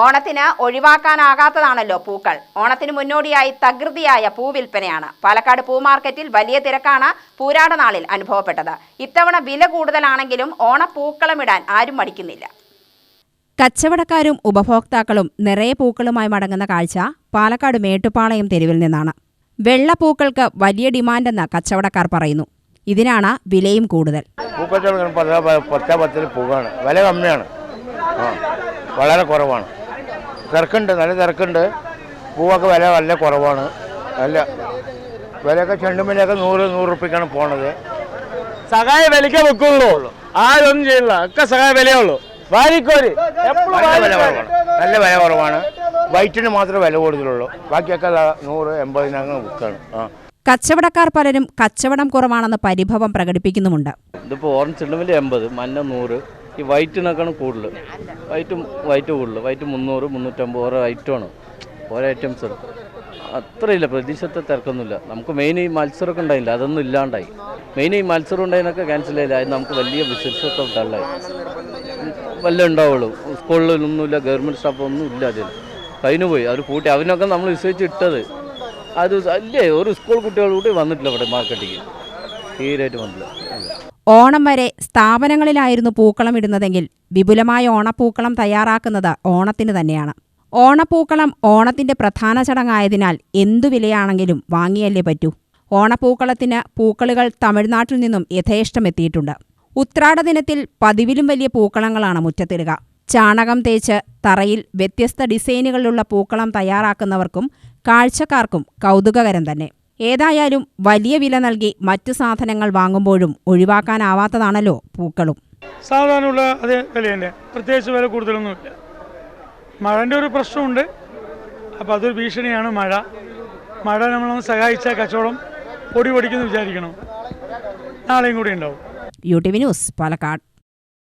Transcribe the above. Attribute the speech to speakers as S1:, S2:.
S1: ഓണത്തിന് ഒഴിവാക്കാനാകാത്തതാണല്ലോ പൂക്കൾ. ഓണത്തിന് മുന്നോടിയായി തകൃതിയായ പൂവിൽപ്പനയാണ് പാലക്കാട് പൂ മാർക്കറ്റിൽ വലിയ തിരക്കാണ് പൂരാട നാളിൽ അനുഭവപ്പെട്ടത്. ഇത്തവണ വില കൂടുതലാണെങ്കിലും ഓണപ്പൂക്കളമിടാൻ ആരും മടിക്കുന്നില്ല.
S2: കച്ചവടക്കാരും ഉപഭോക്താക്കളും നിറയെ പൂക്കളുമായി മടങ്ങുന്ന കാഴ്ച പാലക്കാട് മേട്ടുപ്പാളയം തെരുവിൽ നിന്നാണ്. വെള്ളപ്പൂക്കൾക്ക് വലിയ ഡിമാൻഡെന്ന് കച്ചവടക്കാർ പറയുന്നു. ഇതിനാണ് വിലയും കൂടുതൽ.
S3: പൂക്കച്ചവടം പത്ത് പത്തിന് പൂവാണ്. വില കമ്മിയാണ്. വളരെ കുറവാണ്. തിരക്കുണ്ട് നല്ല തിരക്കുണ്ട്. പൂവൊക്കെ വില നല്ല കുറവാണ്. നല്ല വിലയൊക്കെ ചെണ്ടുമല്ലൊക്കെ നൂറ് നൂറ് റുപ്യക്കാണ് പോണത്.
S4: സഹായ വിലയ്ക്ക് വെക്കുള്ളൂ. ആരൊന്നും ചെയ്യില്ല. ഒക്കെ സഹായ വിലയേ ഉള്ളൂ. വാരിക്കോരി. എപ്പോഴും
S3: നല്ല വില കുറവാണ്. നല്ല വില കുറവാണ്. വൈറ്റിന് മാത്രമേ വില കൂടുതലുള്ളൂ. ബാക്കിയൊക്കെ നൂറ് എൺപതിനകം വിൽക്കാണ്. ആ.
S2: കച്ചവടക്കാർ പലരും കച്ചവടം കുറവാണെന്ന് പരിഭവം പ്രകടിപ്പിക്കുന്നുമുണ്ട്.
S5: ഇതിപ്പോൾ ഓറഞ്ച് ചെണ്ടുമല്ലി എൺപത് മഞ്ഞ നൂറ് ഈ വൈറ്റിനൊക്കെയാണ് കൂടുതൽ വൈറ്റും വൈറ്റ് കൂടുതൽ വൈറ്റ് മുന്നൂറ് മുന്നൂറ്റമ്പത് ഓരോ ഐറ്റമാണ്. ഓരോ ഐറ്റംസ് അത്രയില്ല പ്രതീക്ഷത്തെ തിരക്കൊന്നുമില്ല. നമുക്ക് മെയിൻ ഈ മത്സരമൊക്കെ ഉണ്ടായില്ല. അതൊന്നും ഇല്ലാണ്ടായി. മെയിൻ ഈ മത്സരം ഉണ്ടായതിനൊക്കെ ക്യാൻസൽ ചെയ്യില്ല അത് നമുക്ക് വലിയ ബിസിനസ്സൊക്കെ ഡള്ളായി വല്ല ഉണ്ടാവുള്ളൂ. സ്കൂളിലൊന്നുമില്ല ഗവൺമെന്റ് സ്റ്റാഫ് ഒന്നും ഇല്ല അതിൽ കഴിഞ്ഞു പോയി. അവർ കൂട്ടി അവനൊക്കെ നമ്മൾ വിശ്വസിച്ച് ഇട്ടത്. അത് അല്ലേ ഒരു സ്കൂൾ കുട്ടികൾ കൂടി വന്നിട്ടില്ല ഇവിടെ മാർക്കറ്റിക്ക് തീരായിട്ട് വന്നില്ല.
S2: ഓണം വരെ സ്ഥാപനങ്ങളിലായിരുന്നു പൂക്കളം ഇടുന്നതെങ്കിൽ വിപുലമായ ഓണപ്പൂക്കളം തയ്യാറാക്കുന്നത് ഓണത്തിന് തന്നെയാണ്. ഓണപ്പൂക്കളം ഓണത്തിന്റെ പ്രധാന ചടങ്ങായതിനാൽ എന്തു വിലയാണെങ്കിലും വാങ്ങിയല്ലേ പറ്റൂ. ഓണപ്പൂക്കളത്തിന് പൂക്കളുകൾ തമിഴ്നാട്ടിൽ നിന്നും യഥേഷ്ടം എത്തിയിട്ടുണ്ട് ഉത്രാട ദിനത്തിൽ പതിവിലും വലിയ പൂക്കളങ്ങളാണ് മുറ്റത്തിടുക. ചാണകം തേച്ച് തറയിൽ വ്യത്യസ്ത ഡിസൈനുകളിലുള്ള പൂക്കളം തയ്യാറാക്കുന്നവർക്കും കാഴ്ചക്കാർക്കും കൗതുകകരം തന്നെ. ഏതായാലും വലിയ വില നൽകി മറ്റു സാധനങ്ങൾ വാങ്ങുമ്പോഴും ഒഴിവാക്കാനാവാത്തതാണല്ലോ പൂക്കളും.
S6: സാധാരണയുള്ള അതേ വില തന്നെ പ്രത്യേകിച്ച് വില കൂടുതലൊന്നുമില്ല. മഴന്റെ ഒരു പ്രശ്നമുണ്ട്. അപ്പോൾ അതൊരു ഭീഷണിയാണ് മഴ. മഴ നമ്മളൊന്ന് സഹായിച്ച കച്ചവടം പൊടി പൊടിക്കുന്നു വിചാരിക്കണം. നാളെയും കൂടി ഉണ്ടാവും.
S2: U T V news Palakkad.